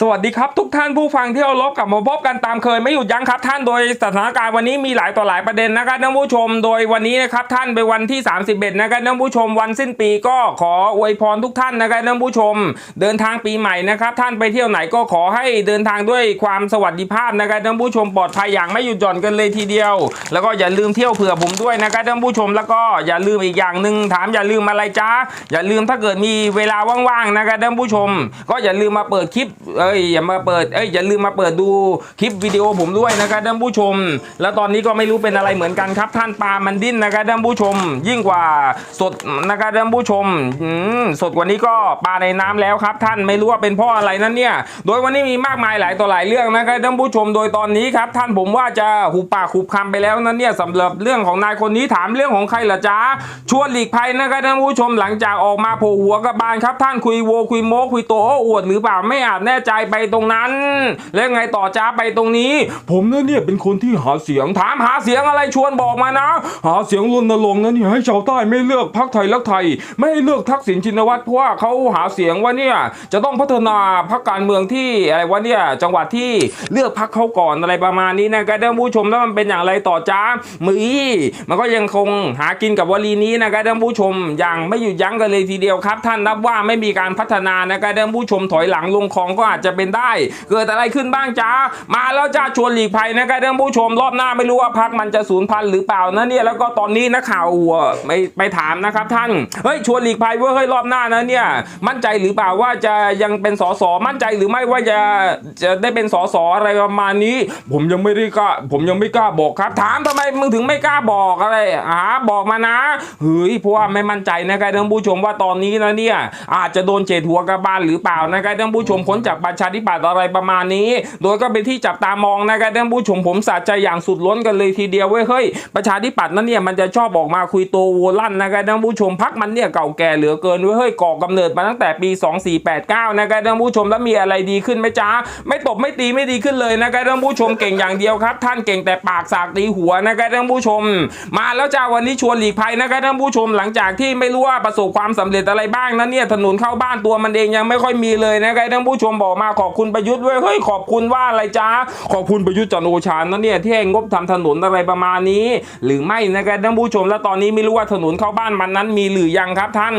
สวัสดีครับทุกท่านผู้ฟังที่เอารบกลับมาพบกันตามเคยไม่หยุดยั้งครับท่านโดยสถานการณ์วันนี้มีหลายต่อหลายประเด็นนะครับท่านผู้ชมโดยวันนี้นะครับท่านเป็นวันที่ 31นะครับท่านผู้ชมวันสิ้นปีก็ขออวยพรทุกท่านนะครับท่านผู้ชม เดินทางปีใหม่นะครับท่านไปเที่ยวไหนก็ขอให้เดินทางด้วยความสวัสดิภาพนะครับท่านผู้ชมปลอดภัยอย่างไม่หยุดหย่อนกันเลยทีเดียว แล้วก็อย่าลืมเที่ยวเผื่อผมด้วยนะครับท่านผู้ชมแล้วก็อย่าลืมอีกอย่างหนึ่งถามอย่าลืมอะไรจ้าอย่าลืมถ้าเกิดมีเวลาว่างๆนะครับท่านผู้ชม ก็อย่าลืมมาเปิดคลิปอ้ยอย่ามาเปิดเอ้ยอย่าลืมมาเปิดดูคลิปวิดีโอผมด้วยนะครับท่านผู้ชม แล้วตอนนี้ก็ไม่รู้เป็นอะไรเหมือนกันครับ ท่านปลามันดิ้นนะครับท่านผู้ชม ยิ่งกว่าสดนะครับท่านผู้ชมสดกว่านี้ก็ปลาในน้ำแล้วครับ ท่านไม่รู้ว่าเป็นเพราะอะไรนั้นเนี่ย โดยวันนี้มีมากมายหลายต่อหลายเรื่องนะครับท่านผู้ชมโดยตอนนี้ครับท่านผมว่าจะหุบปากหุบคำไปแล้วนั้นเนี่ยสำหรับเรื่องของนายคนนี้ถามเรื่องของใครล่ะจ๊ะชวนหลีกภัยนะครับท่านผู้ชมหลังจากออกมาโผล่หัวกระบาลครับ ท่านคุยโวคุยโมคุยโตโอ้อวดหรือเปล่าไม่อาจแน่ใจไปตรงนั้น แล้วไงต่อจ้าไปตรงนี้ ผมนะเนี่ยเป็นคนที่หาเสียงถามหาเสียงอะไรชวนบอกมานะ หาเสียงรณรงค์นะเนี่ยให้ชาวใต้ไม่เลือกพรรคไทยรักไทย ไม่ให้เลือกทักษิณชินวัตรเพราะว่าเขาหาเสียงว่าเนี่ยจะต้องพัฒนาพรรคการเมืองที่อะไรวะเนี่ยจังหวัดที่เลือกพรรคเขาก่อนอะไรประมาณนี้นะครับท่านผู้ชมแล้วมันเป็นอย่างไรต่อจ้ามือมันก็ยังคงหากินกับวลีนี้นะครับท่านผู้ชมอย่างไม่หยุดยั้งกันเลยทีเดียวครับ ท่านนับว่าไม่มีการพัฒนานะครับท่านผู้ชมถอยหลังลงคลองก็อาจจะเป็นได้ เกิดอะไรขึ้นบ้างจ้ามาแล้วจ้าชวนหลีกภัยนะครับท่านผู้ชมรอบหน้าไม่รู้ว่าพักมันจะสูญพันธุ์หรือเปล่านะเนี่ยแล้วก็ตอนนี้นักข่าวอ่ไปไปถามนะครับท่านเฮ้ยชวนหลีกภัยว่าเฮ้ยรอบหน้านะเนี่ยมั่นใจหรือเปล่าว่าจะยังเป็นสสมั่นใจหรือไม่ว่าจะจะได้เป็นสสอะไรประมาณนี้ ผมยังไม่ได้กล้าผมยังไม่กล้าบอกครับ ถามทำไมมึงถึงไม่กล้าบอกอะไรอ่าบอกมานะเฮ้ยเพราะว่าไม่มั่นใจนะครับท่านผู้ชมว่าตอนนี้นะเนี่ยอาจจะโดนเฉดหัวกระบาลหรือเปล่านะครับท่านผู้ชมพ้นจากประชาธิปัตย์อะไรประมาณนี้ โดยก็เป็นที่จับตามองนะครับท่านผู้ชมผมสะใจอย่างสุดล้นกันเลยทีเดียวเว้ยเฮ้ยประชาธิปัตย์นั้นเนี่ยมันจะชอบออกมาคุยโตโวลั่นนะครับท่านผู้ชมพักมันเนี่ยเก่าแก่เหลือเกินเว้ยเฮ้ยก่อกำเนิดมาตั้งแต่ปี 2489นะครับท่านผู้ชมแล้วมีอะไรดีขึ้นไหมจ๊ะไม่ตบไม่ตีไม่ดีขึ้นเลยนะครับท่านผู้ชมเก่งอย่างเดียวครับ ท่านเก่งแต่ปากสากตีหัวนะครับท่านผู้ชม มาแล้วจ้าวันนี้ชวนหลีกภัยนะครับท่านผู้ชมหลังจากที่ไม่รู้ว่าประสบความสำเร็จอะไรบ้างนั้นเนี่ยถนนเข้าบ้านตัวมันเองยังไม่ค่อยมีเลยนะครับท่านผู้ชมบอกมาขอบคุณประยุทธ์เว้ยเฮ้ยขอบคุณว่าอะไรจ้าขอบคุณประยุทธ์จันโอชานะเนี่ยที่ให้งบทำถนนอะไรประมาณนี้ หรือไม่นะครับท่านผู้ชมแล้วตอนนี้ไม่รู้ว่าถนนเข้าบ้านมันนั้นมีหรือยังครับท่าน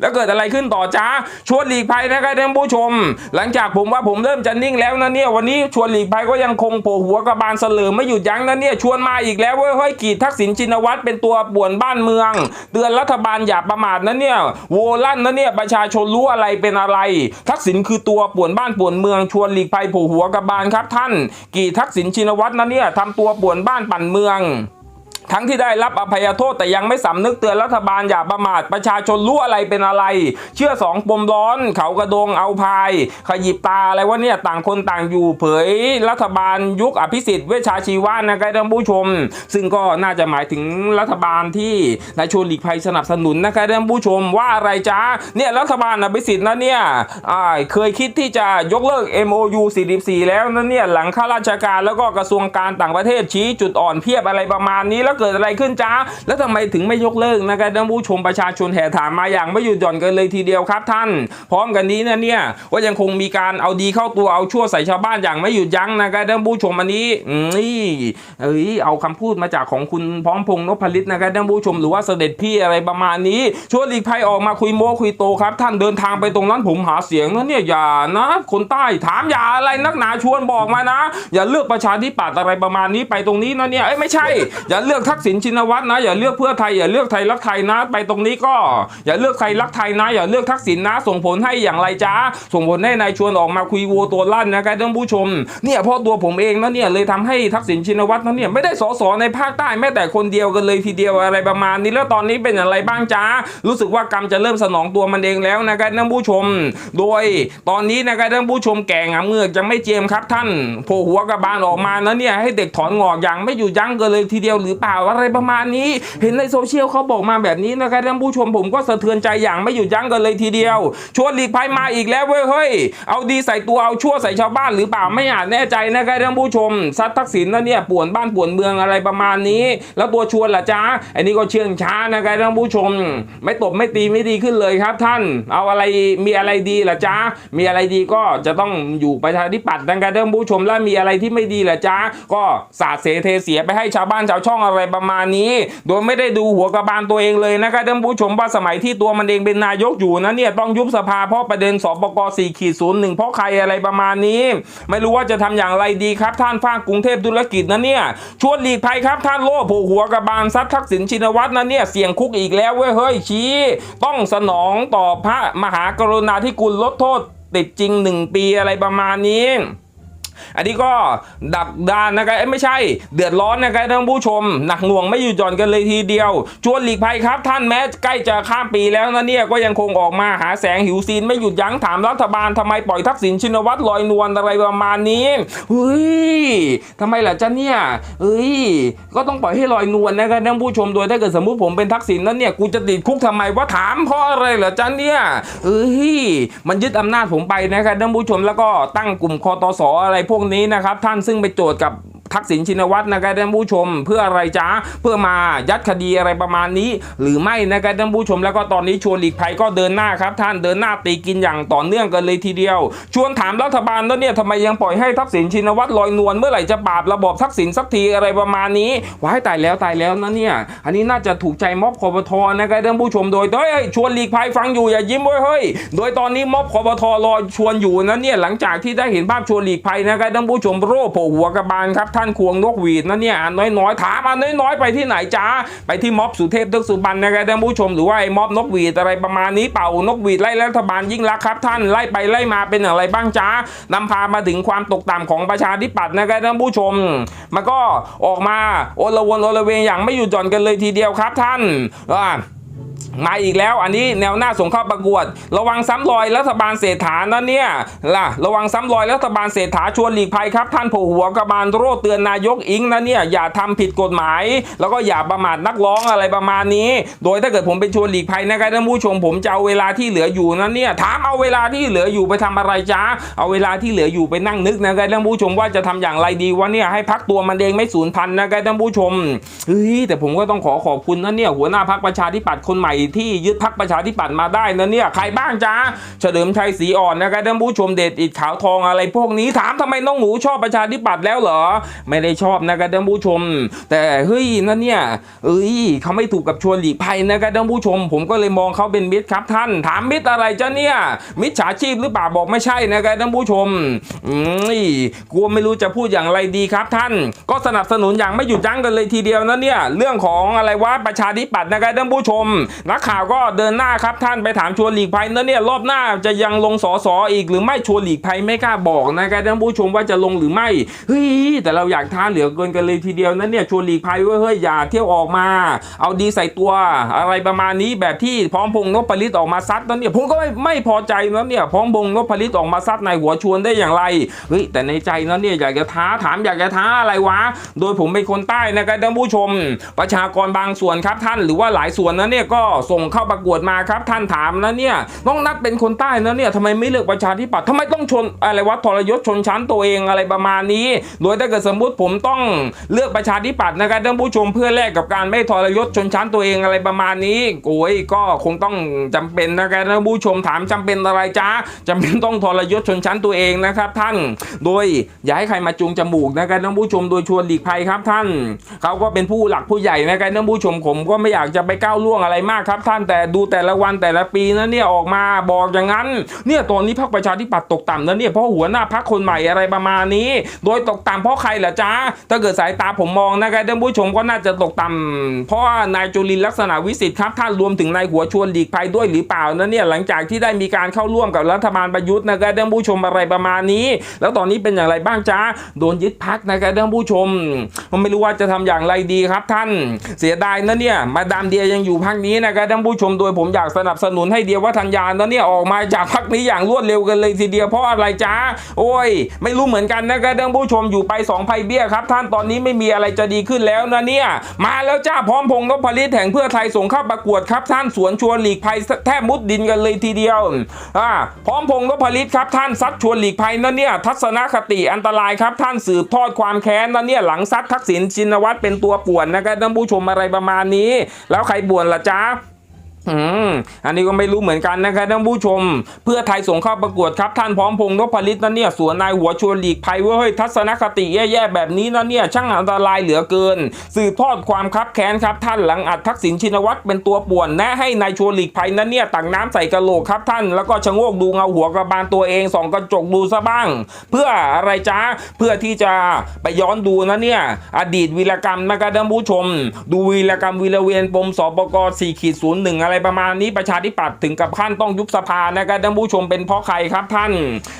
แล้วเกิดอะไรขึ้นต่อจ้าชวนหลีกภัยนะครับท่านผู้ชม หลังจากผมว่าผมเริ่มจะนิ่งแล้วนะเนี่ยวันนี้ชวนหลีกภัยก็ยังคงโผล่หัวกระบาลเสลิมไม่หยุดยั้งนะเนี่ยชวนมาอีกแล้วเว้ยเฮ้ยกีดทักษิณชินวัตรเป็นตัวป่วนบ้านเมือง เตือนรัฐบาลอย่าประมาทนะเนี่ยโวลั่นนะเนี่ยประชาชนรู้อะไรเป็นอะไร ทักษิณคือตัวป่วนบ้านป่วนเมืองชวนหลีกภัยผล่หัวกระบาลครับท่าน กี่ทักษิณชินวัตรนะเนี่ยทำตัวป่วนบ้านปั่นเมือง ทั้งที่ได้รับอภัยโทษแต่ยังไม่สำนึกเตือนรัฐบาลอย่าประมาทประชาชนรู้อะไรเป็นอะไร เชื่อสองปมร้อนเขากระโดงเอาพาย ขยิบตาอะไรวะเนี่ยต่างคนต่างอยู่เผยรัฐบาลยุคอภิสิทธิ์เวชาชีวานะครับท่านผู้ชม ซึ่งก็น่าจะหมายถึงรัฐบาลที่นายชวนหลีกภัยสนับสนุนนะครับท่านผู้ชมว่าอะไรจ้าเนี่ยรัฐบาลอภิสิทธิ์นะเนี่ยเคยคิดที่จะยกเลิก MOU 44 แล้วนะเนี่ยหลังข้าราชการแล้วก็กระทรวงการต่างประเทศชี้จุดอ่อนเพียบอะไรประมาณนี้แล้วเกิดอะไรขึ้นจ้าแล้วทำไมถึงไม่ยกเลิกนะครับท่านผู้ชมประชาชนแห่ถามมาอย่างไม่หยุดหย่อนกันเลยทีเดียวครับท่าน พร้อมกันนี้นะเนี่ยว่ายังคงมีการเอาดีเข้าตัวเอาชั่วใส่ชาวบ้านอย่างไม่หยุดยั้งนะครับท่านผู้ชมอันนี้นี่เอ้ยเอาคำพูดมาจากของคุณพร้อมพงษ์นพลิตนะครับท่านผู้ชมหรือว่าเสด็จพี่อะไรประมาณนี้ชวนหลีกภัยออกมาคุยโม้คุยโตครับ ท่านเดินทางไปตรงนั้นผมหาเสียงนะเนี่ยอย่านะคนใต้ถามอย่าอะไรนักหนาชวนบอกมานะ อย่าเลือกประชาธิปัตย์อะไรประมาณนี้ไปตรงนี้นะเนี่ยเอ้ยไม่ใช่ อย่าเลือกทักษิณชินวัตรนะ อย่าเลือกเพื่อไทยอย่าเลือกไทยรักไทยนะ ไปตรงนี้ก็อย่าเลือกไทยรักไทยนะ อย่าเลือกทักษิณนะ ส่งผลให้อย่างไรจ้าส่งผลให้นายชวนออกมาคุยโวตัวลั่นนะครับท่านผู้ชมเนี่ยเพราะตัวผมเองนะเนี่ยเลยทำให้ทักษิณชินวัตรนั้นเนี่ยไม่ได้สอสอในภาคใต้แม้แต่คนเดียวกันเลยทีเดียวอะไรประมาณนี้แล้วตอนนี้เป็นอย่างไรบ้างจ้ารู้สึกว่ากรรมจะเริ่มสนองตัวมันเองแล้วนะครับท่านผู้ชม โดยตอนนี้นะครับท่านผู้ชมแก่งามเงือกจะไม่เจียมครับท่านโผล่หัวกระบาลออกมานะเนี่ยให้เด็กถอนงอกอย่างไม่อยู่ยั้งกันเลยทีเดียวหรือเปล่าล่าอะไรประมาณนี้ เห็นในโซเชียลเขาบอกมาแบบนี้นะครับท่านผู้ชมผมก็สะเทือนใจอย่างไม่หยุดยั้งกันเลยทีเดียว ชวนหลีกภัยมาอีกแล้วเว้ยเฮ้ยเอาดีใส่ตัวเอาชั่วใส่ชาวบ้านหรือเปล่าไม่อาจแน่ใจนะครับท่านผู้ชมซัดทักษิณนะเนี่ยป่วนบ้านป่วนเมืองอะไรประมาณนี้ แล้วตัวชวนล่ะจ้าอันนี้ก็เชื่องช้านะครับท่านผู้ชม ไม่ตบไม่ตีไม่ดีขึ้นเลยครับ ท่าน เอาอะไรมีอะไรดีล่ะจ้ามีอะไรดีก็จะต้องอยู่ประชาธิปัตย์นะครับท่านผู้ชมแล้วมีอะไรที่ไม่ดีล่ะจ้าก็สาดเสเทเสียไปให้ชาวบ้านชาวช่องอะไรประมาณนี้ โดยไม่ได้ดูหัวกระบาลตัวเองเลยนะครับท่านผู้ชมว่าสมัยที่ตัวมันเองเป็นนายกอยู่นะเนี่ยต้องยุบสภาเพราะประเด็นสปก4ขีดศูนย์หนึ่งเพราะใครอะไรประมาณนี้ ไม่รู้ว่าจะทำอย่างไรดีครับ ท่านภาคกรุงเทพธุรกิจนะเนี่ยชวนหลีกภัยครับท่านโล่โผหัวกระบาลซัดทักษิณชินวัตรนะเนี่ยเสี่ยงคุกอีกแล้วเว้ยเฮ้ยชี้ ต้องสนองต่อพระมหากรุณาธิคุณลดโทษติดจริงหนึ่งปีอะไรประมาณนี้ อันนี้ก็ดักดานนะครับไม่ใช่ เดือดร้อนนะครับท่านผู้ชม หนักหน่วงไม่อยู่จอนกันเลยทีเดียว ชวนหลีกภัยครับ ท่านแม้ใกล้จะข้ามปีแล้วนะเนี่ยก็ยังคงออกมาหาแสงหิวซีนไม่หยุดยั้งถามรัฐบาลทำไมปล่อยทักษิณชินวัตรลอยนวลอะไรประมาณนี้เฮ้ยทำไมล่ะจ๊ะเนี่ยเอ้ยก็ต้องปล่อยให้ลอยนวลนะครับท่านผู้ชมโดยถ้าเกิดสมมุติผมเป็นทักษิณนั้นเนี่ยกูจะติดคุกทำไมว่าถามเพราะอะไรเหรอจ๊ะเนี่ยเอ้ยมันยึดอำนาจผมไปนะครับท่านผู้ชมแล้วก็ตั้งกลุ่มคอตสอะไรพวกนี้นะครับท่านซึ่งไปโจทย์กับ ทักษิณชินวัตรนะครับท่านผู้ชม เพื่ออะไรจ๊ะเพื่อมายัดคดีอะไรประมาณนี้ หรือไม่นะครับท่านผู้ชมแล้วก็ตอนนี้ชวนหลีกภัยก็เดินหน้าครับ ท่านเดินหน้าตีกินอย่างต่อเนื่องกันเลยทีเดียว ชวนถามรัฐบาลแล้วเนี่ยทำไมยังปล่อยให้ทักษิณชินวัตรลอยนวลเมื่อไหร่จะปราบระบอบทักษิณสักทีอะไรประมาณนี้ว้ายตายแล้วตายแล้วนะเนี่ยอันนี้น่าจะถูกใจม็อบคอปทนะครับท่านผู้ชมโดยเฮ้ยชวนหลีกภัยฟังอยู่อย่ายิ้มเว้ยเฮ้ยโดยตอนนี้ม็อบคอปทรอชวนอยู่นะเนี่ยหลังจากที่ได้เห็นภาพชวนหลีกภัยนะครับท่านผู้ชมโร่โผหัวกระบาลครับท่านควงนกหวีดนะเนี่ยอ่านน้อยๆถามอ่านน้อยๆไปที่ไหนจ้าไปที่ม็อบสุเทพเทือกสุบรรณนะครับท่านผู้ชมหรือว่าไอ้ม็อบนกหวีดอะไรประมาณนี้เป่านกหวีดไล่รัฐบาลยิ่งรักครับ ท่านไล่ไปไล่มาเป็นอย่างไรบ้างจ้านำพามาถึงความตกต่ำของประชาธิปัตย์นะครับท่านผู้ชม มันก็ออกมาโอลวนโอลเวงอย่างไม่หยุดหย่อนกันเลยทีเดียวครับท่านอ่า มาอีกแล้วอันนี้แนวหน้าส่งเข้าประกวด ระวังซ้ำรอยรัฐบาลเศรษฐานะเนี่ยล่ะระวังซ้ำรอยรัฐบาลเศรษฐาชวนหลีกภัยครับ ท่านโผหัวกระบาลโรดเตือนนายกอิงนะเนี่ยอย่าทำผิดกฎหมาย แล้วก็อย่าประมาทนักร้องอะไรประมาณนี้ โดยถ้าเกิดผมเป็นชวนหลีกภัยนะครับท่านผู้ชมผมจะเอาเวลาที่เหลืออยู่นะเนี่ยถามเอาเวลาที่เหลืออยู่ไปทำอะไรจ้าเอาเวลาที่เหลืออยู่ไปนั่งนึกนะครับท่านผู้ชมว่าจะทำอย่างไรดีวะเนี่ยให้พักตัวมันเองไม่สูญพันธุ์นะครับท่านผู้ชมเฮ้ยแต่ผมก็ต้องขอขอบคุณนะเนี่ยหัวหน้าพักประชาธิปัตย์คนใหม่ที่ยึดพักประชาธิปัตย์มาได้นะเนี่ยใครบ้างจ้าเฉลิมชัยศรีอ่อนนะครับท่านผู้ชมเดชอิดขาวทองอะไรพวกนี้ถามทำไมน้องหนูชอบประชาธิปัตย์แล้วเหรอ ไม่ได้ชอบนะครับท่านผู้ชม แต่เฮ้ยนั่นเนี่ยเอ้ยเขาไม่ถูกกับชวนหลีกภัยนะครับท่านผู้ชม ผมก็เลยมองเขาเป็นมิตรครับท่าน ถามมิตรอะไรจ้าเนี่ยมิตรฉาชีพหรือเปล่าบอกไม่ใช่นะครับท่านผู้ชมอืมกลัวไม่รู้จะพูดอย่างไรดีครับท่าน ก็สนับสนุนอย่างไม่หยุดยั้งกันเลยทีเดียวนะเนี่ยเรื่องของอะไรวะประชาธิปัตย์นะครับท่านผู้ชมนักข่าวก็เดินหน้าครับท่านไปถามชวนหลีกภัยนะเนี่ยรอบหน้าจะยังลงสอสออีกหรือไม่ชวนหลีกภัยไม่กล้าบอกนะครับท่านผู้ชมว่าจะลงหรือไม่เฮ้ยแต่เราอยากท้าเหลือเกินกันเลยทีเดียวนะเนี่ยชวนหลีกภัยว้ยเฮ้ยอย่าเที่ยวออกมา เอาดีใส่ตัว อะไรประมาณนี้แบบที่พร้อมพงษ์นพลิตออกมาซัดนะเนี่ยผมก็ไม่ไม่พอใจนะเนี่ยพร้อมพงษ์นพลิตออกมาซัดในหัวชวนได้อย่างไรเฮ้ยแต่ในใจนะเนี่ยอยากจะท้าถามอยากจะท้าอะไรวะ โดยผมเป็นคนใต้นะครับท่านผู้ชม ประชากรบางส่วนครับท่านหรือว่าหลายส่วนนะเนี่ยก็ส่งเข้าประกวดมาครับ ท่านถามนะเนี่ยน้องนัดเป็นคนใต้นะเนี่ยทำไมไม่เลือกประชาธิปัตย์ทำไมต้องชนอะไรวะทรยศชนชั้นตัวเองอะไรประมาณนี้ โดยถ้าเกิดสมมติผมต้องเลือกประชาธิปัตย์นะครับท่านผู้ชมเพื่อแลกกับการไม่ทรยศชนชั้นตัวเองอะไรประมาณนี้โอ้ยก็คงต้องจำเป็นนะครับท่านผู้ชมถามจำเป็นอะไรจ้าจำเป็นต้องทรยศชนชั้นตัวเองนะครับ ท่านโดยอย่าให้ใครมาจูงจมูกนะครับท่านผู้ชมโดยชวนหลีกภัยครับท่าน เขาก็เป็นผู้หลักผู้ใหญ่นะครับท่านผู้ชมผมก็ไม่อยากจะไปก้าวล่วงอะไรมากครับครับท่านแต่ดูแต่ละวันแต่ละปีนะเนี่ยออกมาบอกอย่างนั้นเนี่ยตอนนี้พรรคประชาธิปัตย์ตกต่ำนะเนี่ยเพราะหัวหน้าพรรคคนใหม่อะไรประมาณนี้ โดยตกต่ำเพราะใครล่ะจ้าถ้าเกิดสายตาผมมองนะครับท่านผู้ชมก็น่าจะตกต่ำเพราะว่านายจุลินลักษณะวิสิทธิ์ครับท่านรวมถึงนายหัวชวนหลีกภัยด้วยหรือเปล่านะเนี่ยหลังจากที่ได้มีการเข้าร่วมกับรัฐบาลประยุทธ์นะครับท่านผู้ชมอะไรประมาณนี้ แล้วตอนนี้เป็นอย่างไรบ้างจ้าโดนยึดพักนะครับท่านผู้ชมผมไม่รู้ว่าจะทำอย่างไรดีครับท่านเสียดายนะเนี่ยมาดามเดียยังอยู่พักนี้นะครับครับท่านผู้ชมโดยผมอยากสนับสนุนให้เดียววัฒนยานะเนี่ยออกมาจากพักนี้อย่างรวดเร็วกันเลยทีเดียวเพราะอะไรจ้าโอ้ย ไม่รู้เหมือนกันนะครับท่านผู้ชมอยู่ไปสองไพเบี้ยครับ ท่านตอนนี้ไม่มีอะไรจะดีขึ้นแล้วนะเนี่ย มาแล้วจ้าพร้อมพงษ์นพลิตแห่งเพื่อไทยส่งเข้าประกวดครับท่านสวนชวนหลีกภัยแทบมุดดินกันเลยทีเดียวอ่าพร้อมพงษ์นพลิตครับท่านซัดชวนหลีกภัยนะเนี่ยทัศนคติอันตรายครับท่านสืบทอดความแค้นนะเนี่ยหลังซัดทักษิณชินวัตรเป็นตัวป่วนนะครับท่านผู้ชมอะไรประมาณนี้ แล้วใครบ่วนล่ะจ๊ะ อืม อันนี้ก็ไม่รู้เหมือนกันนะครับท่านผู้ชม เพื่อไทยส่งเข้าประกวดครับท่านพร้อมพงษ์นพลิตนะเนี่ยสวนนายหัวชวนหลีกภัยเว้ยทัศนคติแย่ๆแบบนี้นะเนี่ยช่างอันตรายเหลือเกิน สืบทอดความคับแค้นครับท่านหลังอัดทักษิณชินวัตรเป็นตัวป่วนแนะให้นายชวนหลีกภัยนะเนี่ยตักน้ำใส่กระโหลกครับท่านแล้วก็ชะโงกดูเงาหัวกระบาลตัวเองส่องกระจกดูซะบ้าง เพื่ออะไรจ้าเพื่อที่จะไปย้อนดูนะเนี่ยอดีตวีรกรรมนะครับท่านผู้ชม ดูวีรกรรมวีรเวียนปมสปก4ขีดศูนย์หนึ่งอะไรไรประมาณนี้ประชาธิปัตย์ถึงกับขั้นต้องยุบสภานะครับท่านผู้ชมเป็นเพราะใครครับท่าน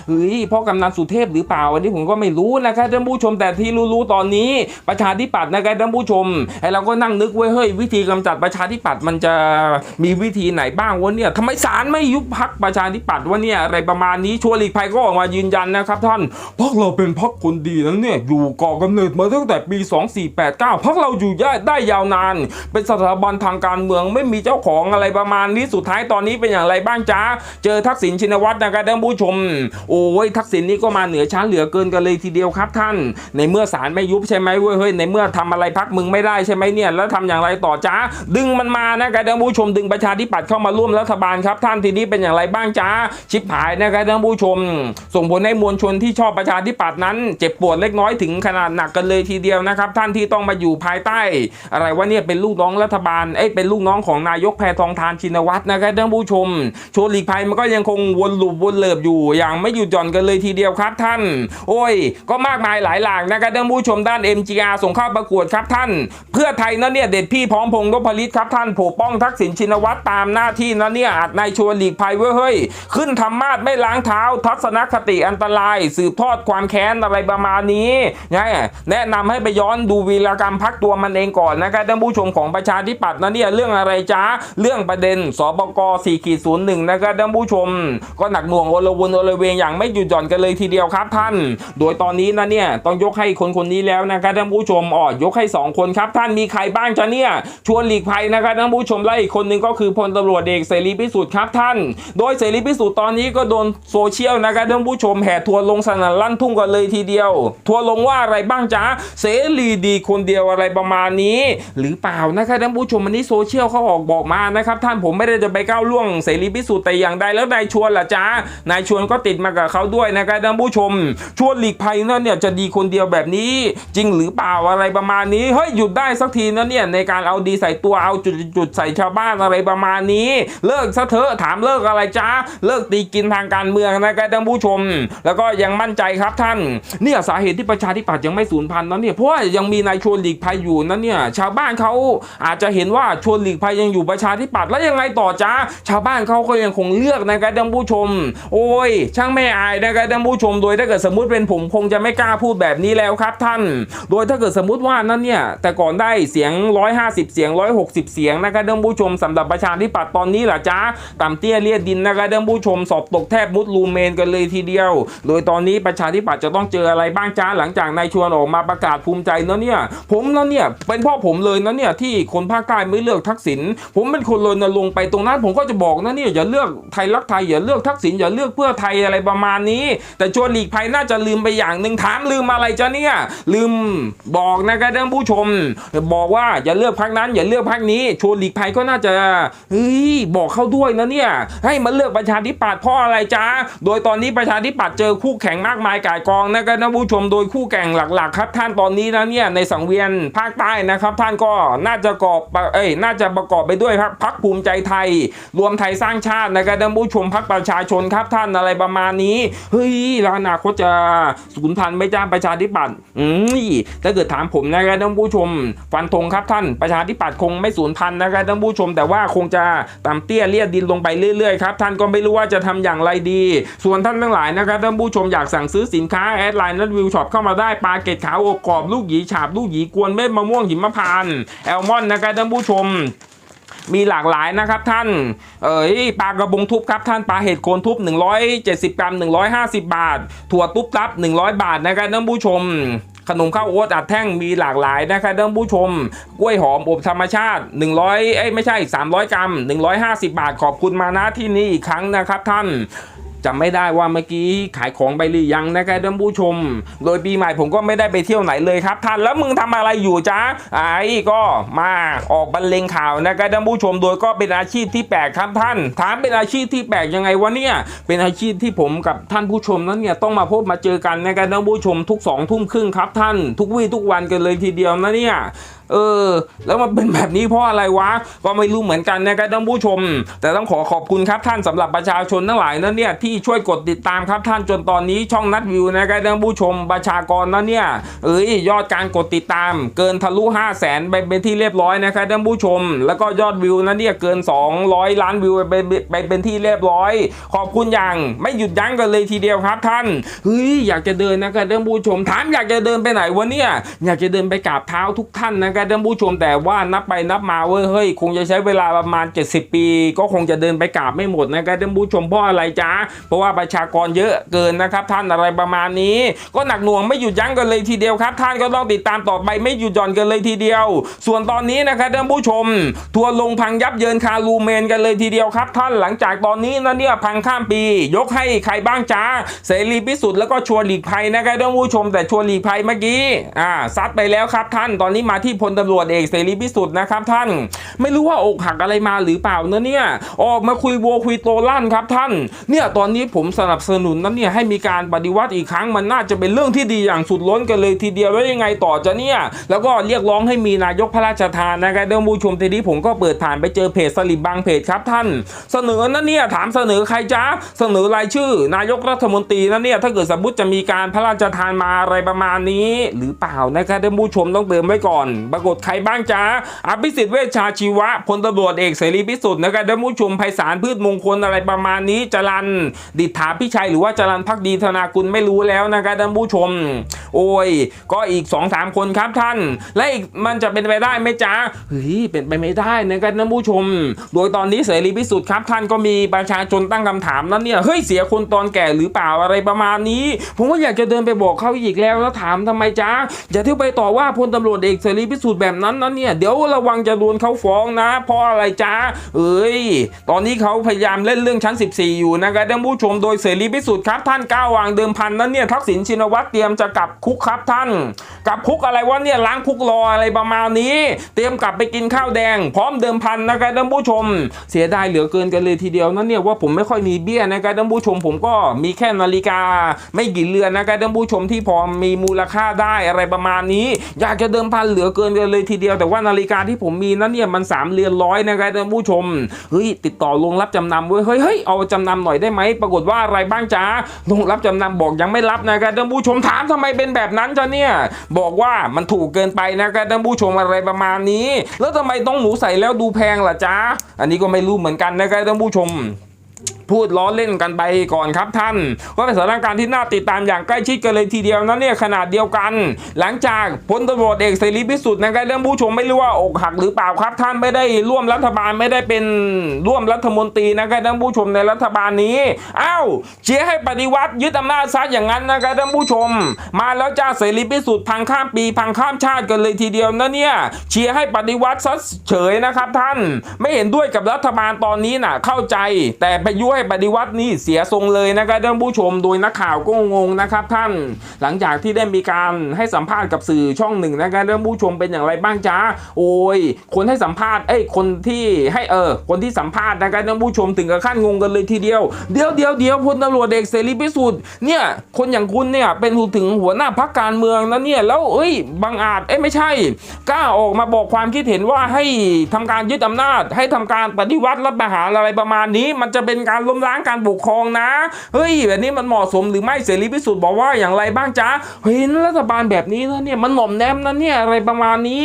เฮ้ยเพราะกำนันสุเทพหรือเปล่าอันนี้ผมก็ไม่รู้นะครับท่านผู้ชมแต่ที่รู้ๆตอนนี้ ประชาธิปัตย์นะครับท่านผู้ชมไอเราก็นั่งนึกไว้เฮ้ยวิธีกำจัดประชาธิปัตย์มันจะมีวิธีไหนบ้างวะเนี่ยทำไมศาลไม่ยุบพักประชาธิปัตย์วะเนี่ยอะไรประมาณนี้ชัวร์หลีกภัยก็ออกมายืนยันนะครับท่านพรรคเราเป็นพรรคคนดีนั้นเนี่ยอยู่ก่อกำเนิดมาตั้งแต่ปี 2489พรรคเราอยู่ได้ยาวนาน เป็นสถาบันทางการเมืองไม่มีเจ้าของอะไระไรประมาณนี้สุดท้ายตอนนี้เป็นอย่างไรบ้างจ้าเจอทักษิณชินวัตรนะครับท่านผู้ชม โอ้ยทักษิณนี่ก็มาเหนือชั้นเหลือเกินกันเลยทีเดียวครับท่าน ในเมื่อศาลไม่ยุบใช่ไหมเว้ยเฮ้ยในเมื่อทำอะไรพักมึงไม่ได้ใช่ไหมเนี่ยแล้วทำอย่างไรต่อจ้าดึงมันมานะครับท่านผู้ชมดึงประชาธิปัตย์เข้ามาร่วมรัฐบาลครับท่านทีนี้เป็นอย่างไรบ้างจ้าชิบหายนะครับท่านผู้ชม ส่งผลให้มวลชนที่ชอบประชาธิปัตย์นั้น เจ็บปวดเล็กน้อยถึงขนาดหนักกันเลยทีเดียวนะครับ ท่านที่ต้องมาอยู่ภายใต้ อะไรว่าเนี่ยเป็นลูกน้องรัฐบาลเอ้ยเป็นลูกน้องของนายกแพทองทานชินวัตรนะครับท่านผู้ชมชวนหลีกภัยมันก็ยังคงวนลูปวนเลิบอยู่ อย่างไม่หยุดหย่อนกันเลยทีเดียวครับท่าน โอ้ย ก็มากมายหลายหลากนะครับท่านผู้ชมด้าน MGR ส่งเข้าประกวดครับท่าน เพื่อไทยนั่นเนี่ยเด็ดพี่พร้อมพงษ์นพลิตครับท่านปกป้องทักษิณชินวัตรตามหน้าที่นั่นเนี่ยอาจนายชวนหลีกภัยเว้ยเฮ้ยขึ้นทำมาดไม่ล้างเท้า ทัศนคติอันตราย สืบทอดความแค้นอะไรประมาณนี้นะแนะนำให้ไปย้อนดูวีรกรรมพักตัวมันเองก่อนนะครับท่านผู้ชมของประชาธิปัตย์นะเนี่ยเรื่องอะไรจ้าเรื่องประเด็นสบก4ขีดศูนย์หนึ่งนะครับท่านผู้ชม ก็หนักหน่วงโอลวนโอลเวงอย่างไม่หยุดหย่อนกันเลยทีเดียวครับท่าน โดยตอนนี้นะเนี่ยต้องยกให้คนคนนี้แล้วนะครับท่านผู้ชมอ๋อยกให้สองคนครับท่านมีใครบ้างจ้ะเนี่ยชวนหลีกภัยนะครับท่านผู้ชมและอีกคนหนึ่งก็คือพลตำรวจเอกเสรีพิสุทธิ์ครับท่าน โดยเสรีพิสุทธิ์ตอนนี้ก็โดนโซเชียลนะครับท่านผู้ชมแห่ทัวร์ลงสนั่นลั่นทุ่งกันเลยทีเดียว ทัวร์ลงว่าอะไรบ้างจ๊ะเสรีดีคนเดียวอะไรประมาณนี้ หรือเปล่านะครับท่านผู้ชมอันนี้โซเชียลเขาออกบอกมานะครับับท่านผมไม่ได้จะไปก้าวล่วงเสรีพิสุทธิ์แต่อย่างใดแล้วนายชวนล่ะจ๊ะนายชวนก็ติดมากับเขาด้วยนะครับท่านผู้ชม ชวนหลีกภัยนั่นเนี่ยจะดีคนเดียวแบบนี้ จริงหรือเปล่าอะไรประมาณนี้เฮ้ยหยุดได้สักทีนะเนี่ยในการเอาดีใส่ตัวเอาจุดๆใส่ชาวบ้านอะไรประมาณนี้ เลิกซะเถอะถามเลิกอะไรจ้าเลิกตีกินทางการเมืองนะครับท่านผู้ชม แล้วก็ยังมั่นใจครับท่าน เนี่ยสาเหตุที่ประชาธิปัตย์ยังไม่สูญพันธุ์นั้นเนี่ยเพราะว่ายังมีนายชวนหลีกภัยอยู่นั้นเนี่ยชาวบ้านเขาอาจจะเห็นว่าชวนหลีกภัยยังอยู่ประชาธิปัตย์แล้วยังไงต่อจ้าชาวบ้านเขาก็ยังคงเลือกนะครับท่านผู้ชม โอ้ย ช่างไม่อายนะครับท่านผู้ชม โดยถ้าเกิดสมมติเป็นผมคงจะไม่กล้าพูดแบบนี้แล้วครับท่าน โดยถ้าเกิดสมมติว่านั้นเนี่ยแต่ก่อนได้เสียง 150 เสียง 160 เสียงนะครับท่านผู้ชมสำหรับประชาธิปัตย์ตอนนี้ล่ะจ้าต่ำเตี้ยเลียดดินนะครับท่านผู้ชมสอบตกแทบมุดลูเมนกันเลยทีเดียว โดยตอนนี้ประชาธิปัตย์จะต้องเจออะไรบ้างจ้าหลังจากนายชวนออกมาประกาศภูมิใจนะเนี่ย ผมนะเนี่ยเป็นพ่อผมเลยนะเนี่ยที่คนภาคใต้ไม่เลือกทักษิณผมเป็นคนรณรงค์ไปตรงนั้นผมก็จะบอกนะเนี่ยอย่าเลือกไทยรักไทยอย่าเลือกทักษิณอย่าเลือกเพื่อไทยอะไรประมาณนี้ แต่ชวนหลีกภัยน่าจะลืมไปอย่างหนึ่งถามลืมอะไรจ้ะเนี่ยลืมบอกนะครับท่านผู้ชม บอกว่าอย่าเลือกพักนั้น อย่าเลือกพักนี้ชวนหลีกภัยก็น่าจะเฮ้ยบอกเข้าด้วยนะเนี่ยให้มาเลือกประชาธิปัตย์เพราะอะไรจ้าโดยตอนนี้ประชาธิปัตย์เจอคู่แข่งมากมายกายกองนะครับท่านผู้ชมโดยคู่แข่งหลักๆ ครับ ท่านตอนนี้นะเนี่ยในสังเวียนภาคใต้นะครับ ท่านก็น่าจะกอบเอ้ยน่าจะประกอบไปด้วยครับพักภูมิใจไทย รวมไทยสร้างชาตินะครับท่านผู้ชมพักประชาชนครับท่านอะไรประมาณนี้ เฮ้ยแล้วอนาคตจะสูญพันธุ์ไม่จ้าประชาธิปัตย์อืมถ้าเกิดถามผมนะครับท่านผู้ชม ฟันธงครับท่านประชาธิปัตย์คงไม่สูญพันธุ์นะครับท่านผู้ชม แต่ว่าคงจะต่ำเตี้ยเลียดดินลงไปเรื่อยๆครับท่านก็ไม่รู้ว่าจะทำอย่างไรดี ส่วนท่านทั้งหลายนะครับท่านผู้ชมอยากสั่งซื้อสินค้าแอดไลน์นัดวิวช็อปเข้ามาได้ปลาเกตขาวอบกรอบลูกหยีฉาบลูกหยีกวนเม็ดมะม่วงหิมพานต์แอลมอนนะครับท่านผู้ชม มีหลากหลายนะครับท่าน เอ้ยปลากระบงทุบครับท่านปลาเห็ดโคนทุบ 170 กรัม 150 บาท ถั่วตุบตับ 100 บาทนะครับท่านผู้ชมขนมข้าวโอ๊ตอัดแท่งมีหลากหลายนะครับท่านผู้ชม กล้วยหอมอบธรรมชาติ 100เอ้ยไม่ใช่ 300 กรัม 150 บาทขอบคุณมานะที่นี่อีกครั้งนะครับท่าน จำไม่ได้ว่าเมื่อกี้ขายของไปหรือยังนะครับท่านผู้ชม โดยปีใหม่ผมก็ไม่ได้ไปเที่ยวไหนเลยครับท่านแล้วมึงทำอะไรอยู่จ๊ะไอ้ก็มาออกบรรเลงข่าวนะครับท่านผู้ชม โดยก็เป็นอาชีพที่แปลกครับท่าน ถามเป็นอาชีพที่แปลกยังไงวะเนี่ยเป็นอาชีพที่ผมกับท่านผู้ชมนั้นเนี่ยต้องมาพบมาเจอกันนะครับท่านผู้ชมทุกสองทุ่มครึ่งครับท่าน ทุกวี่ทุกวันกันเลยทีเดียวนะเนี่ย เออ แล้วมันเป็นแบบนี้เพราะอะไรวะ ก็ไม่รู้เหมือนกันนะครับท่านผู้ชม แต่ต้องขอขอบคุณครับท่านสำหรับประชาชนทั้งหลายนั้นเนี่ยที่ช่วยกดติดตามครับท่านจนตอนนี้ช่องนัดวิวนะครับท่านผู้ชมประชากรนั้นเนี่ยเอ้ยยอดการกดติดตาม เกินทะลุ 5 0 0แสนไปเป็นที่เรียบร้อยนะครับท่านผู้ชม แล้วก็ยอดวิวนั้นเนี่ยเกิน 200 ล้านวิวไปไปไปเป็นที่เรียบร้อย ขอบคุณอย่างไม่หยุดยั้งกันเลยทีเดียวครับท่านเฮ้ยอยากจะเดินนะครับท่านผู้ชมถามอยากจะเดินไปไหนวะเนี่ยอยากจะเดินไปกราบเท้าทุกท่านนะครับท่านผู้ชมแต่ว่านับไปนับมาเว้ยเฮ้ยคงจะใช้เวลาประมาณ 70 ปี ก็คงจะเดินไปกราบไม่หมดนะครับท่านผู้ชมเพราะอะไรจ๊ะเพราะว่าประชากรเยอะเกินนะครับท่านอะไรประมาณนี้ ก็หนักหน่วงไม่หยุดยั้งกันเลยทีเดียวครับ ท่านก็ต้องติดตามต่อไปไม่หยุดหย่อนกันเลยทีเดียว ส่วนตอนนี้นะครับท่านผู้ชม ทัวลงพังยับเยินคารูเมนกันเลยทีเดียวครับ ท่านหลังจากตอนนี้นะเนี่ยพังข้ามปี ยกให้ใครบ้างจ้าเสรีพิสุทธิ์แล้วก็ชวนหลีกภัยนะครับท่านผู้ชมแต่ชวนหลีกภัยเมื่อกี้อ่าซัดไปแล้วครับท่านตอนนี้มาที่พลตำรวจเอกเสรีพิสุทธิ์นะครับท่าน ไม่รู้ว่าอกหักอะไรมาหรือเปล่านะเนี่ยออกมาคุยโวคุยโตลั่นครับท่าน เนี่ยตอนนี้ผมสนับสนุนนั้นเนี่ยให้มีการปฏิวัติอีกครั้งมันน่าจะเป็นเรื่องที่ดีอย่างสุดล้นกันเลยทีเดียวแล้วยังไงต่อจะเนี่ย แล้วก็เรียกร้องให้มีนายกพระราชทานนะครับเดี๋ยวผู้ชมทีนี้ผมก็เปิดผ่านไปเจอเพจสลิบบางเพจครับท่าน เสนอนั่นเนี่ยถามเสนอใครจ้าเสนอรายชื่อ นายกรัฐมนตรีนั่นเนี่ยถ้าเกิดสมมติจะมีการพระราชทานมาอะไรประมาณนี้ หรือเปล่านะครับเดี๋ยวผู้ชมต้องเติมไว้ก่อนปรากฏใครบ้างจ้าอภิสิทธิ์เวชชาชีวะพลตำรวจเอกเสรีพิสุทธิ์นะครับเดี๋ยวผู้ชมไพศาลพืชมงคลอะไรประมาณนี้จรันดิษฐาพิชัยหรือว่าจรันพักดีธนากุลไม่รู้แล้วนะครับท่านผู้ชม โอ้ย ก็อีก2อสามคนครับท่าน และอีกมันจะเป็นไปได้ไหมจ๊ะเฮ้ยเป็นไปไม่ได้นะครับท่านผู้ชม โดยตอนนี้เสรีพิสุทธิ์ครับท่านก็มีประชาชนตั้งคำถามนั้นเนี่ยเฮ้ยเสียคนตอนแก่หรือเปล่าอะไรประมาณนี้ ผมก็อยากจะเดินไปบอกเขาอีกแล้วแล้วถามทำไมจ๊ะอย่าเที่ยวไปต่อว่าพลตำรวจเอกเสรีพิสุทธิ์แบบนั้นนั้นเนี่ยเดี๋ยวระวังจะโดนเขาฟ้องนะ เพราะอะไรจ๊ะเอ้ย ตอนนี้เขาพยายามเล่นเรื่องชั้น 14 อยู่นะครับท่านผู้ชมโดยเสรีพิสุทธิ์ครับท่านก้าววางเดิมพันนั้นเนี่ยทักษิณชินวัตรเตรียมจะกลับคุกครับท่านกลับคุกอะไรวะเนี่ยล้างคุกรออะไรประมาณนี้ เตรียมกลับไปกินข้าวแดง พร้อมเดิมพันนะครับท่านผู้ชม เสียดายเหลือเกินกันเลยทีเดียวนั่นเนี่ยว่าผมไม่ค่อยมีเบี้ยนะครับท่านผู้ชม ผมก็มีแค่นาฬิกา ไม่กี่เรือนนะครับท่านผู้ชมที่พอมีมูลค่าได้อะไรประมาณนี้ อยากจะเดิมพันเหลือเกินกันเลยทีเดียวแต่ว่านาฬิกาที่ผมมีนั้นเนี่ยมันสามเรือนร้อยนะครับท่านผู้ชมเฮ้ยติดต่อลงรับจำนำเว้ยเฮ้ยเฮ้ยเอาจำนำหน่อยได้ไหมปรากฏว่าอะไรบ้างจ้าลงรับจำนำบอกยังไม่รับนะครับท่านผู้ชมถามทำไมเป็นแบบนั้นจ้ะเนี่ยบอกว่ามันถูกเกินไปนะครับท่านผู้ชมอะไรประมาณนี้ แล้วทำไมต้องหนูใส่แล้วดูแพงล่ะจ๊ะอันนี้ก็ไม่รู้เหมือนกันนะครับท่านผู้ชม พูดล้อเล่นกันไปก่อนครับท่านก็เป็นสถานการณ์ที่น่าติดตามอย่างใกล้ชิดกันเลยทีเดียวนะเนี่ยขนาดเดียวกัน หลังจากพลตำรวจเอกเสรีพิสุทธิ์นะครับเรื่องผู้ชมไม่รู้ว่าอกหักหรือเปล่าครับท่านไม่ได้ร่วมรัฐบาลไม่ได้เป็นร่วมรัฐมนตรีนะครับท่านผู้ชมในรัฐบาลนี้อ้าวเชียร์ให้ปฏิวัติยึดอำนาจซะอย่างนั้นนะครับท่านผู้ชม มาแล้วจ้าเสรีพิสุทธิ์พังข้ามปีพังข้ามชาติกันเลยทีเดียวนะเนี่ยเชียร์ให้ปฏิวัติซะเฉยนะครับท่าน ไม่เห็นด้วยกับรัฐบาลตอนนี้น่ะเข้าใจแต่ไปยุให้ปฏิวัตินี่เสียทรงเลยนะครับท่านผู้ชมโดยนักข่าวก็งงนะครับท่าน หลังจากที่ได้มีการให้สัมภาษณ์กับสื่อช่องหนึ่งนะครับท่านผู้ชมเป็นอย่างไรบ้างจ้าโอ้ยคนให้สัมภาษณ์เอ้ยคนที่ให้เออคนที่สัมภาษณ์นะครับท่านผู้ชมถึงกับขั้นงงกันเลยทีเดียวเดี๋ยวเดี๋ยวเดี๋ยวพลตำรวจเอกเสรีพิสุทธิ์เนี่ยคนอย่างคุณเนี่ยเป็นถึงหัวหน้าพักการเมืองนะเนี่ยแล้วเอ้ยบางอาจเอ้ยไม่ใช่กล้าออกมาบอกความคิดเห็นว่าให้ทำการยึดอำนาจ ให้ทำการปฏิวัติรัฐประหารอะไรประมาณนี้ มันจะเป็นการล้มล้างการปกครองนะ เฮ้ย แบบนี้มันเหมาะสมหรือไม่เสรีพิสุทธิ์บอกว่าอย่างไรบ้างจ๊ะเห็นรัฐบาลแบบนี้แล้วเนี่ยมันหน่อมแนมนะเนี่ยอะไรประมาณนี้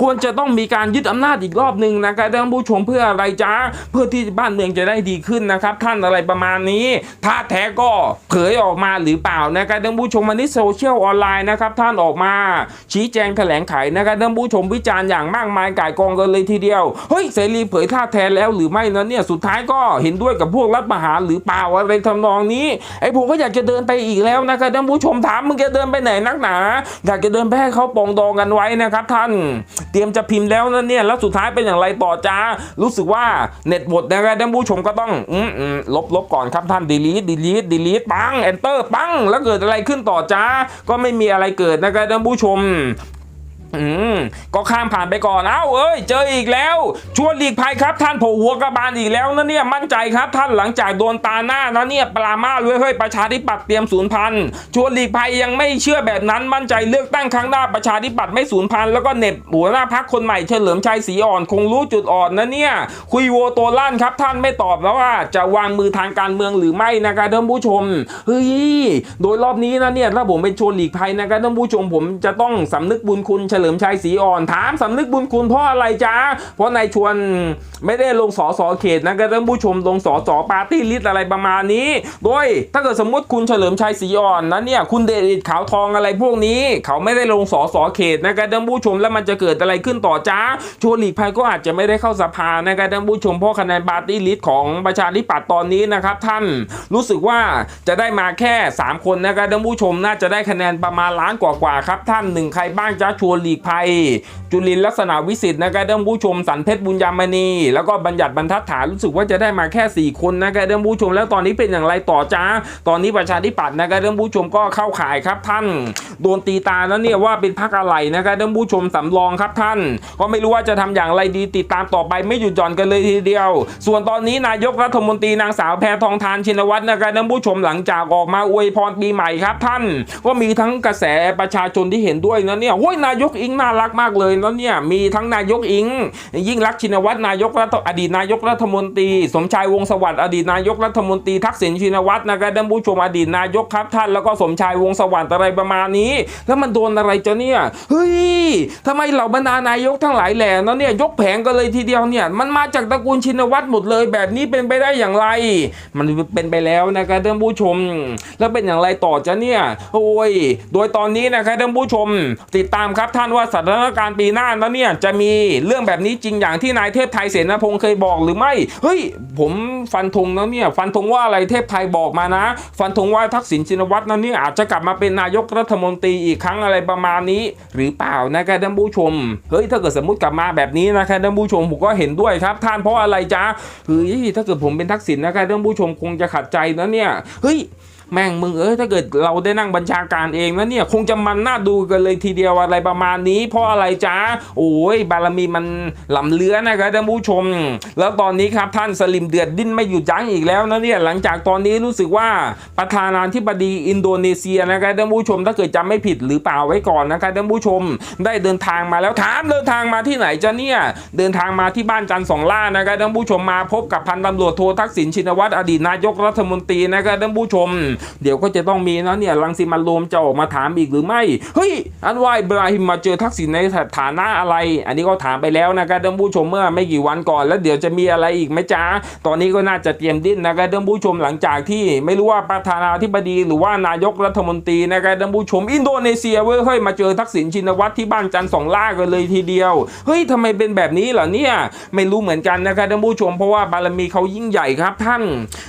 ควรจะต้องมีการยึดอำนาจอีกรอบหนึ่งนะครับท่านผู้ชมเพื่ออะไรจ๊ะเพื่อที่บ้านเมืองจะได้ดีขึ้นนะครับ ท่านอะไรประมาณนี้ ถ้าแท้ก็เผยออกมาหรือเปล่านะครับท่านผู้ชมวันนี้โซเชียลออนไลน์นะครับท่านออกมา ชี้แจงแถลงไขนะครับท่านผู้ชมวิจารณ์อย่างมากมายก่ายกองกันเลยทีเดียวเฮ้ยเสรีเผยท่าแท้แล้วหรือไม่นะเนี่ยสุดท้ายก็เห็นด้วยกับพวกรัฐประหารหรือเปล่าอะไรทำนองนี้ไอ้ผมก็อยากจะเดินไปอีกแล้วนะครับท่านผู้ชมถามมึงจะเดินไปไหนนักหนา อยากจะเดินไปให้เขาปองดองกันไว้นะครับ ท่าน เตรียมจะพิมพ์แล้วนะเนี่ยแล้วสุดท้ายเป็นอย่างไรต่อจ้า รู้สึกว่าเน็ตหมดนะครับท่านผู้ชมก็ต้องอืมลบลบก่อนครับท่าน delete delete delete ปัง enter ปังแล้วเกิดอะไรขึ้นต่อจ้า ก็ไม่มีอะไรเกิดนะครับท่านผู้ชม อืมก็ข้ามผ่านไปก่อนเอ้าเอ้ย เจออีกแล้ว ชวนหลีกภัยครับ ท่านโผหัวกระบาลอีกแล้วนะเนี่ยมั่นใจครับท่านหลังจากโดนตาหน้านะเนี่ยปรามาเลยเฮ้ยประชาธิปัตย์เตรียมศูนย์พันชวนหลีกภัยยังไม่เชื่อแบบนั้นมั่นใจเลือกตั้งครั้งหน้าประชาธิปัตย์ไม่ศูนย์พันแล้วก็เน็บหัวหน้าพักคนใหม่เฉลิมชัยศรีอ่อนคงรู้จุดอ่อนนะเนี่ยคุยโวโตลั่นครับท่านไม่ตอบแล้วว่า จะวางมือทางการเมืองหรือไม่นะครับท่านผู้ชมเฮ้ยโดยรอบนี้นะเนี่ยถ้าผมเป็นชวนหลีกภัยนะครับท่านผู้ชมผมจะต้องสำนึกบุญคุณเฉลิมชัยศรีอ่อนถามสำนึกบุญคุณเพราะอะไรจ๊ะเพราะนายชวนไม่ได้ลงสอสอเขตนะครับท่านผู้ชมลงสอสอปาร์ตี้ลิสต์อะไรประมาณนี้ โดยถ้าเกิดสมมติคุณเฉลิมชัยศรีอ่อนนะเนี่ยคุณเดชขาวทองอะไรพวกนี้ เขาไม่ได้ลงสอสอเขตนะครับท่านผู้ชมแล้วมันจะเกิดอะไรขึ้นต่อจ้าชวนหลีกภัยก็อาจจะไม่ได้เข้าสภานะครับท่านผู้ชมเพราะคะแนนปาร์ตี้ลิสต์ของประชาธิปัตย์ตอนนี้นะครับท่านรู้สึกว่าจะได้มาแค่ 3 คนนะครับท่านผู้ชมน่าจะได้คะแนนประมาณล้านกว่าๆครับท่านหนึ่งใครบ้างจ้าชวนหลีกภัย จุลินลักษณะวิสิทธ์นะครับท่านผู้ชมสันเพชรบุญยามณี แล้วก็บัญญัติบรรทัดฐานรู้สึกว่าจะได้มาแค่ 4 คนนะครับท่านผู้ชมแล้วตอนนี้เป็นอย่างไรต่อจ้า ตอนนี้ประชาธิปัตย์นะครับท่านผู้ชมก็เข้าข่ายครับท่าน โดนตีตาแล้วเนี่ยว่าเป็นพักอะไรนะครับท่านผู้ชมสำรองครับท่าน ก็ไม่รู้ว่าจะทำอย่างไรดีติดตามต่อไปไม่หยุดหย่อนกันเลยทีเดียว ส่วนตอนนี้นายกรัฐมนตรีนางสาวแพทองทานชินวัตรนะครับท่านผู้ชมหลังจากออกมาอวยพรปีใหม่ครับท่าน ก็มีทั้งกระแสประชาชนที่เห็นด้วยนะเนี่ยโอ้ยนายกอิงน่ารักมากเลยนะเนี่ยมีทั้งนายกอิง ยิ่งรักชินวัตรนายกรัฐอดีตนายกรัฐมนตรี สมชายวงสวัสดิ์อดีตนายกรัฐมนตรีทักษิณชินวัตรนะครับท่านผู้ชมอดีตนายกครับท่านแล้วก็สมชายวงสวัสดิ์อะไรประมาณนี้ แล้วมันโดนอะไรจะเนี่ยเฮ้ยทำไมเหล่าบรรดานายกทั้งหลายแหล่นะเนี่ยยกแผงกันเลยทีเดียวเนี่ยมันมาจากตระกูลชินวัตรหมดเลยแบบนี้เป็นไปได้อย่างไร มันเป็นไปแล้วนะครับท่านผู้ชม แล้วเป็นอย่างไรต่อจะเนี่ยโอ้ยโดยตอนนี้นะครับท่านผู้ชม ติดตามครับท่านว่าสถานการณ์ปีหน้านั้นเนี่ยจะมีเรื่องแบบนี้จริงอย่างที่นายเทพไทยเสนาพงศ์เคยบอกหรือไม่เฮ้ยผมฟันธงนะเนี่ยฟันธงว่าอะไรเทพไทยบอกมานะ ฟันธงว่าทักษิณชินวัตรนั้นเนี่ยอาจจะกลับมาเป็นนายกรัฐมนตรีอีกครั้งอะไรประมาณนี้ หรือเปล่านะครับท่านผู้ชมเฮ้ยถ้าเกิดสมมติกลับมาแบบนี้นะครับท่านผู้ชมผมก็เห็นด้วยครับ ท่านเพราะอะไรจ๊ะเฮ้ยถ้าเกิดผมเป็นทักษิณนะครับท่านผู้ชมคงจะขัดใจนะเนี่ยเฮ้ย แม่งมึงเอ้ยถ้าเกิดเราได้นั่งบัญชาการเองนะเนี่ยคงจะมันน่าดูกันเลยทีเดียวอะไรประมาณนี้ เพราะอะไรจ๊ะโอ้ยบารมีมันหลำเลือนะครับท่านผู้ชม แล้วตอนนี้ครับท่านสลิมเดือดดิ้นไม่หยุดยั้งอีกแล้วนะเนี่ยหลังจากตอนนี้รู้สึกว่าประธานาธิบดีอินโดนีเซียนะครับท่านผู้ชม ถ้าเกิดจำไม่ผิดหรือเปล่าไว้ก่อนนะครับท่านผู้ชม ได้เดินทางมาแล้วถามเดินทางมาที่ไหนจ๊ะเนี่ยเดินทางมาที่บ้านจันทร์สองล่านะครับท่านผู้ชมมาพบกับพันตำรวจโททักษิณชินวัตรอดีตนายกรัฐมนตรีนะครับท่านผู้ชมเดี๋ยวก็จะต้องมีนะเนี่ยรังสิมันโรมจะออกมาถามอีกหรือไม่ เฮ้ย อันว่าอิบราฮิมมาเจอทักษิณในฐานะอะไร อันนี้ก็ถามไปแล้วนะครับท่านผู้ชมเมื่อไม่กี่วันก่อน แล้วเดี๋ยวจะมีอะไรอีกไหมจ๊ะตอนนี้ก็น่าจะเตรียมดิ้นนะครับท่านผู้ชมหลังจากที่ไม่รู้ว่าประธานาธิบดีหรือว่านายกรัฐมนตรีนะครับท่านผู้ชม อินโดนีเซียเว้ยเฮ้ยมาเจอทักษิณชินวัตรที่บ้านจันทร์สองล่ากันเลยทีเดียว เฮ้ยทำไมเป็นแบบนี้เหรอเนี่ยไม่รู้เหมือนกันนะครับท่านผู้ชมเพราะว่าบารมีเขายิ่งใหญ่ครับท่าน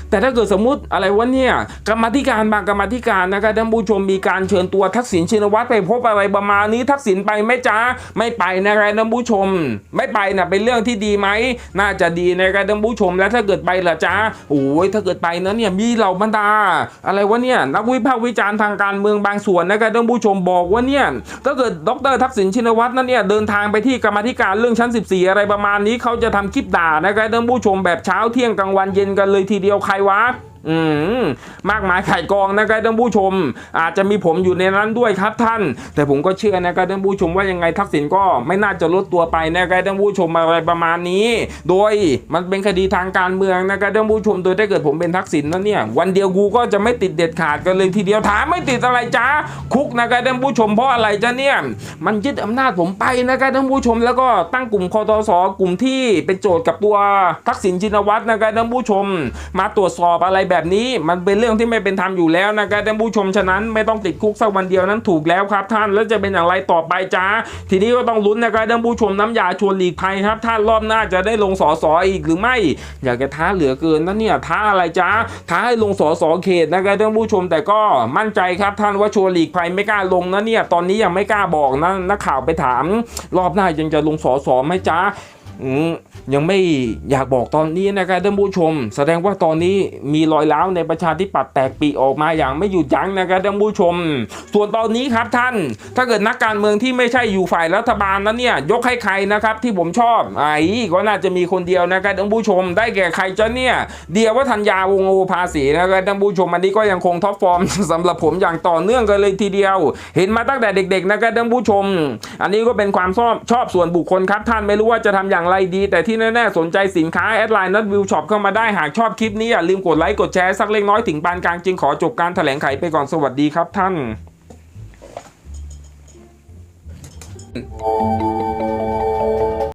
แต่ถ้าเกิดสมมุติอะไรวะเนี่ยกรรมาธิการบางกรรมธิการนะครับท่านผู้ชมมีการเชิญตัวทักษิณชินวัตรไปพบอะไรประมาณนี้ทักษิณไปไหมจ๊ะไม่ไปนะครับท่านผู้ชม ไม่ไปนะเป็นเรื่องที่ดีไหมน่าจะดีนะครับท่านผู้ชม แล้วถ้าเกิดไปล่ะจ๊ะโอ้ยถ้าเกิดไปนะเนี่ยมีเหล่าบรรดา อะไรวะเนี่ยนักวิพากษ์วิจารณ์ทางการเมืองบางส่วนนะครับท่านผู้ชมบอกว่าเนี่ยถ้าเกิดดรทักษิณชินวัตรนั่นเนี่ยเดินทางไปที่กรรมธิการเรื่องชั้น 14 อะไรประมาณนี้เขาจะทำคลิปด่านะครับท่านผู้ชมแบบเช้าเที่ยงกลางวันเย็นกันเลยทีเดียวใครวะ อืมมากมายไข่กองนะครับท่านผู้ชม อาจจะมีผมอยู่ในนั้นด้วยครับท่าน แต่ผมก็เชื่อนะครับท่านผู้ชมว่ายังไงทักษิณก็ไม่น่าจะลดตัวไปนะครับท่านผู้ชมอะไรประมาณนี้ โดยมันเป็นคดีทางการเมืองนะครับท่านผู้ชมโดยถ้าเกิดผมเป็นทักษิณแล้วเนี่ยวันเดียวกูก็จะไม่ติดเด็ดขาดกันเลยทีเดียวถามไม่ติดอะไรจ้าคุกนะครับท่านผู้ชมเพราะอะไรจ้าเนี่ยมันยึดอำนาจผมไปนะครับท่านผู้ชมแล้วก็ตั้งกลุ่มคอตสกลุ่มที่เป็นโจทย์กับตัวทักษิณชินวัตรนะครับท่านผู้ชม มาตรวจสอบอะไรแบบนี้มันเป็นเรื่องที่ไม่เป็นธรรมอยู่แล้วนะครับท่านผู้ชมฉะนั้นไม่ต้องติดคุกสักวันเดียวนั้นถูกแล้วครับ ท่านแล้วจะเป็นอย่างไรต่อไปจ้าทีนี้ก็ต้องลุ้นนะครับท่านผู้ชมน้ำยาชวนหลีกภัยครับ ท่านรอบหน้าจะได้ลงสอสออีกหรือไม่ อยากจะท้าเหลือเกินนะเนี่ยท้าอะไรจ้าท้าให้ลงสอสอเขตนะครับท่านผู้ชมแต่ก็มั่นใจครับท่านว่าชวนหลีกภัยไม่กล้าลงนะเนี่ยตอนนี้ยังไม่กล้าบอกนะนักข่าวไปถาม รอบหน้ายังจะลงสอสอไหมจ้าอืม ยังไม่อยากบอกตอนนี้นะครับท่านผู้ชม แสดงว่าตอนนี้มีรอยร้าวในประชาธิปัตย์แตกปีออกมาอย่างไม่หยุดยั้งนะครับท่านผู้ชม ส่วนตอนนี้ครับท่าน ถ้าเกิดนักการเมืองที่ไม่ใช่อยู่ฝ่ายรัฐบาลนั้นเนี่ยยกให้ใครนะครับที่ผมชอบไอ้ก็น่าจะมีคนเดียวนะครับท่านผู้ชม ได้แก่ใครจะเนี่ยเดียวว่าธัญญาวงโอภาสีนะครับท่านผู้ชมอันนี้ก็ยังคงท็อปฟอร์มสำหรับผมอย่างต่อเนื่องกันเลยทีเดียว เห็นมาตั้งแต่เด็กๆนะครับท่านผู้ชม อันนี้ก็เป็นความชอบชอบส่วนบุคคลครับท่านไม่รู้ว่าจะทำอย่างไรดี แต่ที่แน่ๆ สนใจสินค้าแอดไลน์นัดวิวช็อปเข้ามาได้หากชอบคลิปนี้อย่าลืมกดไลค์กดแชร์สักเล็กน้อยถึงปานกลางจึงขอจบการแถลงไขไปก่อนสวัสดีครับท่าน